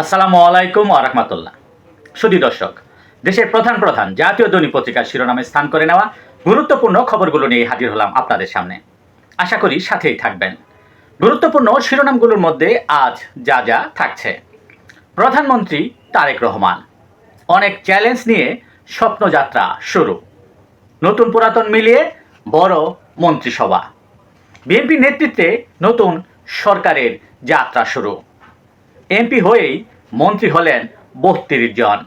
আসসালামু আলাইকুম আরহামতুল্লাহ সুদী দর্শক, দেশের প্রধান প্রধান জাতীয় দৈনিক পত্রিকার শিরোনামে স্থান করে নেওয়া গুরুত্বপূর্ণ খবরগুলো নিয়ে হাজির হলাম আপনাদের সামনে। আশা করি সাথেই থাকবেন। গুরুত্বপূর্ণ শিরোনামগুলোর মধ্যে আজ যা যা থাকছে। প্রধানমন্ত্রী তারেক রহমান, অনেক চ্যালেঞ্জ নিয়ে স্বপ্নযাত্রা শুরু। নতুন পুরাতন মিলিয়ে বড় মন্ত্রিসভা। বিএনপি নেতৃত্বে নতুন সরকারের যাত্রা শুরু। এমপি হয়েই মন্ত্রী হলেন বত্রিশ জন।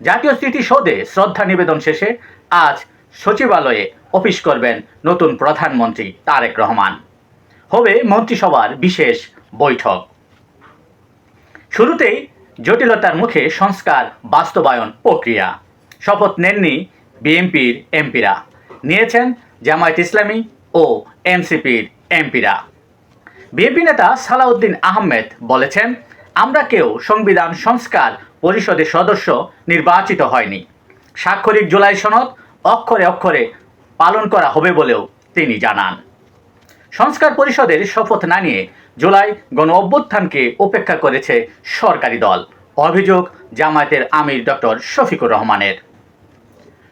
জাতীয় স্মৃতিসৌধে শ্রদ্ধা নিবেদন শেষে আজ সচিবালয়ে অফিস করবেন নতুন প্রধানমন্ত্রী তারেক রহমান। হবে মন্ত্রিসভার বিশেষ বৈঠক। শুরুতেই জটিলতার মুখে সংস্কার বাস্তবায়ন প্রক্রিয়া। শপথ নেননি বিএনপির এমপিরা। নিয়েছেন জামায়াত ইসলামী ও এনসিপির এমপিরা। বিএনপি নেতা সালাউদ্দিন আহমেদ বলেছেন আমরা কেউ সংবিধান, সংস্কার পরিষদের সদস্য নির্বাচিত হয়নি। স্বাক্ষরিক জুলাই সনদ অক্ষরে অক্ষরে পালন করা হবে বলেও তিনি জানান। সংস্কার পরিষদের শপথ না নিয়ে জুলাই গণ অভ্যুত্থানকে উপেক্ষা করেছে সরকারি দল। অভিযোগ জামায়াতের আমির ডক্টর শফিকুর রহমানের।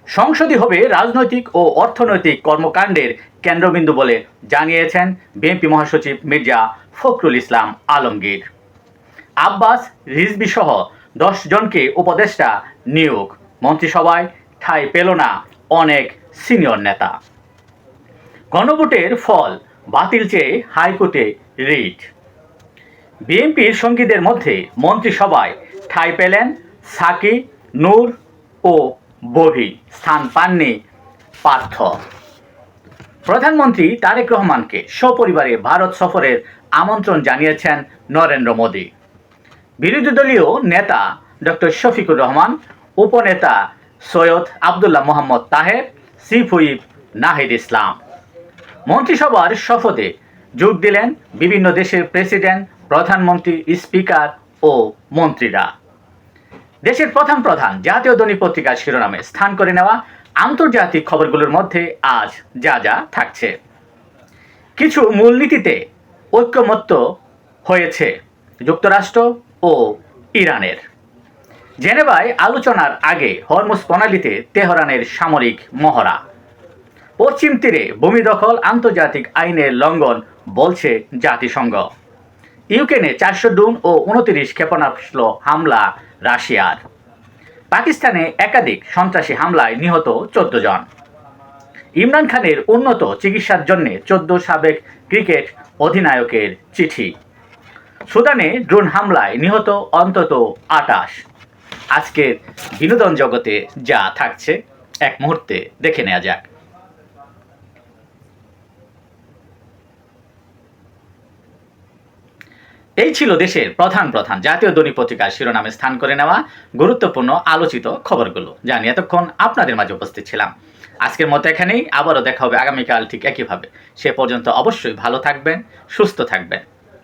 সংসদই হবে রাজনৈতিক ও অর্থনৈতিক কর্মকাণ্ডের কেন্দ্রবিন্দু বলে জানিয়েছেন বিএনপি মহাসচিব মির্জা ফখরুল ইসলাম আলমগীর। আব্বাস রিজবি সহ দশ জনকে উপদেষ্টা নিয়োগ। মন্ত্রিসভায় ঠাঁই পেল না অনেক সিনিয়র নেতা। গণভোটের ফল বাতিল চেয়ে হাইকোর্টে রিট। বিএনপির সঙ্গীদের মধ্যে মন্ত্রিসভায় ঠাঁই পেলেন সাকি নূর ও বভি। স্থান পাননি পার্থ। প্রধানমন্ত্রী তারেক রহমানকে সপরিবারে ভারত সফরের আমন্ত্রণ জানিয়েছেন নরেন্দ্র মোদী। বিরোধী দলীয় নেতা ডক্টর শফিকুর রহমান, উপনেতা সৈয়দ আবদুল্লাহ মোহাম্মদ তাহের হুইপ নাহিদ ইসলাম। মন্ত্রিসভার শপথে যোগ দিলেন বিভিন্ন দেশের প্রেসিডেন্ট, প্রধানমন্ত্রী, স্পিকার ও মন্ত্রীরা। দেশের প্রধান প্রধান জাতীয় দৈনিক পত্রিকার শিরোনামে স্থান করে নেওয়া আন্তর্জাতিক খবরগুলোর মধ্যে আজ যা যা থাকছে। কিছু মূলনীতিতে ঐক্যমত্য হয়েছে। যুক্তরাষ্ট্র ও ইরানের। জেনেভায় আলোচনার আগে হরমুজ প্রণালীতে তেহরানের সামরিক মহড়া। পশ্চিম তীরে ভূমি দখল আন্তর্জাতিক আইনের লঙ্ঘন বলছে জাতিসংঘ। ইউক্রেনে চারশো ডুন ও উনতিরিশ ক্ষেপণাস্ত্র হামলা রাশিয়ার। পাকিস্তানে একাধিক সন্ত্রাসী হামলায় নিহত চোদ্দ জন। ইমরান খানের উন্নত চিকিৎসার জন্য চোদ্দ সাবেক ক্রিকেট অধিনায়কের চিঠি। সুদানে ড্রোন হামলায় নিহত অন্তত আটাশ। আজকের বিনোদন জগতে যা থাকছে, এক মুহূর্তে দেখে নেওয়া যাক। এই ছিল দেশের প্রধান প্রধান জাতীয় দৈনিক পত্রিকার শিরোনামে স্থান করে নেওয়া গুরুত্বপূর্ণ আলোচিত খবরগুলো। জানি এতক্ষণ আপনাদের মাঝে উপস্থিত ছিলাম। আজকের মতো এখানেই, আবারও দেখা হবে আগামীকাল ঠিক একইভাবে। সে পর্যন্ত অবশ্যই ভালো থাকবেন, সুস্থ থাকবেন।